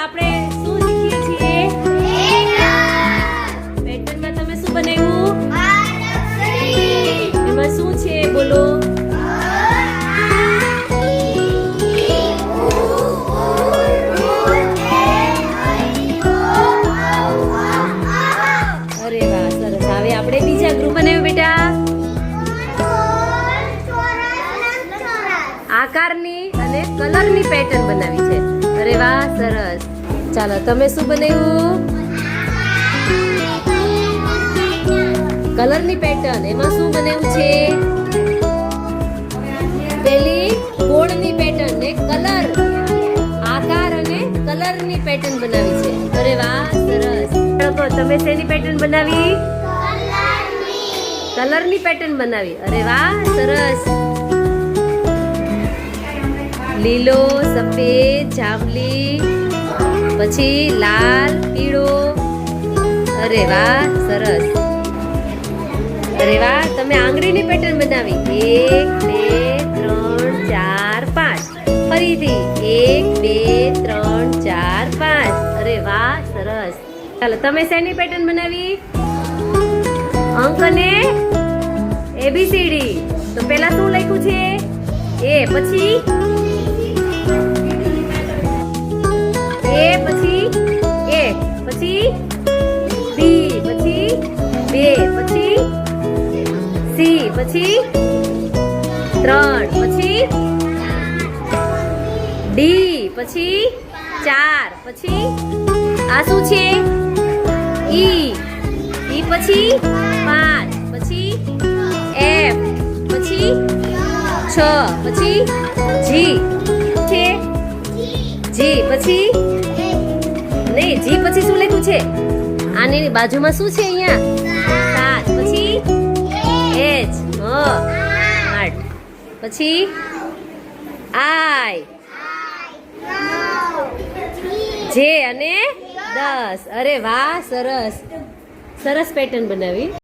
આપણે શું શીખીએ છીએ? પેટર્નમાં તમે શું બનાવ્યું? એમાં શું છે? બોલો. અરે વાહ સરસ. હવે આપણે બીજા ગ્રુપ બનાવ્યું બેટા. આકારની અને કલરની પેટર્ન બનાવી છે. અરે વાહ, સરસ. ચાલો, તમે શું બનાવ્યું? કલરની પેટર્ન એમાં શું બનાવ્યું છે? પેલી ગોળની પેટર્ન ને કલર, આકાર અને કલરની પેટર્ન બનાવી છે. અરે વાહ, સરસ. બાળકો તમે શેની પેટર્ન બનાવી? કલરની. પેટર્ન બનાવી. અરે વાહ, સરસ. લીલો, સફેદ, જાંબલી, પછી લાલ, પીળો. અરે વાહ, સરસ. અરે વાહ, તમે આંગળીની પેટર્ન બનાવી. એક, બે, ત્રણ, ચાર, પાંચ. ફરીથી, એક, બે, ત્રણ, ચાર, પાંચ. અરે વાહ, સરસ. ચાલો, તમે શેની પેટર્ન બનાવી? અંક અને એબીસીડી તો પેલા શું લખ્યું છે? એ પછી પછી બી પછી બે, પછી સી પછી ત્રણ, પછી ડી પછી ચાર, પછી આ શું છે? ઈ ઈ પછી પાંચ, પછી એફ પછી છ, પછી જી છે? જી પછી? નહીં જી પછી શું છે? આની બાજુમાં શું છે અહીંયા? સાત. પછી? એચ. હ. આઠ. પછી? આઈ. જે અને દસ. અરે વાહ, સરસ. સરસ પેટર્ન બનાવી.